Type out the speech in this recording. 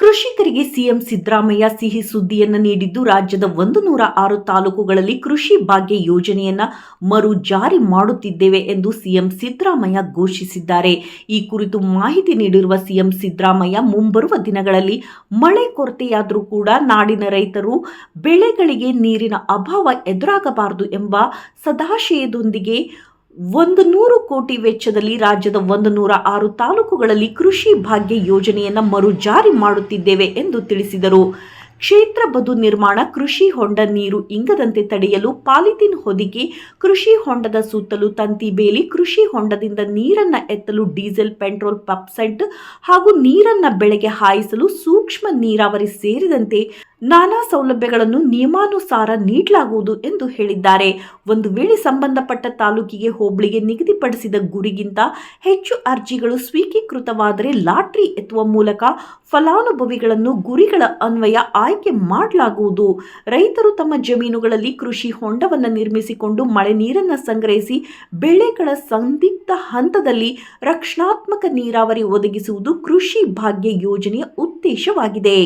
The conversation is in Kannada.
ಕೃಷಿಕರಿಗೆ ಸಿಎಂ ಸಿದ್ದರಾಮಯ್ಯ ಸಿಹಿ ಸುದ್ದಿಯನ್ನು ನೀಡಿದ್ದು, ರಾಜ್ಯದ ಒಂದು ನೂರ ಆರು ತಾಲೂಕುಗಳಲ್ಲಿ ಕೃಷಿ ಭಾಗ್ಯ ಯೋಜನೆಯನ್ನ ಮರು ಜಾರಿ ಮಾಡುತ್ತಿದ್ದೇವೆ ಎಂದು ಸಿಎಂ ಸಿದ್ದರಾಮಯ್ಯ ಘೋಷಿಸಿದ್ದಾರೆ. ಈ ಕುರಿತು ಮಾಹಿತಿ ನೀಡಿರುವ ಸಿಎಂ ಸಿದ್ದರಾಮಯ್ಯ, ಮುಂಬರುವ ದಿನಗಳಲ್ಲಿ ಮಳೆ ಕೊರತೆಯಾದರೂ ಕೂಡ ನಾಡಿನ ರೈತರು ಬೆಳೆಗಳಿಗೆ ನೀರಿನ ಅಭಾವ ಎದುರಾಗಬಾರದು ಎಂಬ ಸದಾಶಯದೊಂದಿಗೆ ಒಂದು ನೂರು ಕೋಟಿ ವೆಚ್ಚದಲ್ಲಿ ರಾಜ್ಯದ ಒಂದು ನೂರ ಆರು ತಾಲೂಕುಗಳಲ್ಲಿ ಕೃಷಿ ಭಾಗ್ಯ ಯೋಜನೆಯನ್ನು ಮರು ಜಾರಿ ಮಾಡುತ್ತಿದ್ದೇವೆ ಎಂದು ತಿಳಿಸಿದರು. ಕ್ಷೇತ್ರ ಬದು ನಿರ್ಮಾಣ ಕೃಷಿ ಹೊಂಡ ನೀರು ಇಂಗದಂತೆ ತಡೆಯಲು ಪಾಲಿಥಿನ್ ಹೊದಿಕೆ, ಕೃಷಿ ಹೊಂಡದ ಸುತ್ತಲೂ ತಂತಿ ಬೇಲಿ, ಕೃಷಿ ಹೊಂಡದಿಂದ ನೀರನ್ನ ಎತ್ತಲು ಡೀಸೆಲ್, ಪೆಟ್ರೋಲ್ ಪಂಪ್ಸೆಟ್ ಹಾಗೂ ನೀರನ್ನ ಬೆಳೆಗೆ ಹಾಯಿಸಲು ಸೂಕ್ಷ್ಮ ನೀರಾವರಿ ಸೇರಿದಂತೆ ನಾನಾ ಸೌಲಭ್ಯಗಳನ್ನು ನಿಯಮಾನುಸಾರ ನೀಡಲಾಗುವುದು ಎಂದು ಹೇಳಿದ್ದಾರೆ. ಒಂದು ವೇಳೆ ಸಂಬಂಧಪಟ್ಟ ತಾಲೂಕಿಗೆ ಹೋಬಳಿಗೆ ನಿಗದಿಪಡಿಸಿದ ಗುರಿಗಿಂತ ಹೆಚ್ಚು ಅರ್ಜಿಗಳು ಸ್ವೀಕೃತವಾದರೆ ಲಾಟ್ರಿ ಎತ್ತುವ ಮೂಲಕ ಫಲಾನುಭವಿಗಳನ್ನು ಗುರಿಗಳ ಅನ್ವಯ ಆಯ್ಕೆ ಮಾಡಲಾಗುವುದು. ರೈತರು ತಮ್ಮ ಜಮೀನುಗಳಲ್ಲಿ ಕೃಷಿ ಹೊಂಡವನ್ನು ನಿರ್ಮಿಸಿಕೊಂಡು ಮಳೆ ನೀರನ್ನು ಸಂಗ್ರಹಿಸಿ ಬೆಳೆಗಳ ಸಂದಿಗ್ಧ ಹಂತದಲ್ಲಿ ರಕ್ಷಣಾತ್ಮಕ ನೀರಾವರಿ ಒದಗಿಸುವುದು ಕೃಷಿ ಭಾಗ್ಯ ಯೋಜನೆಯ ಉದ್ದೇಶವಾಗಿದೆ.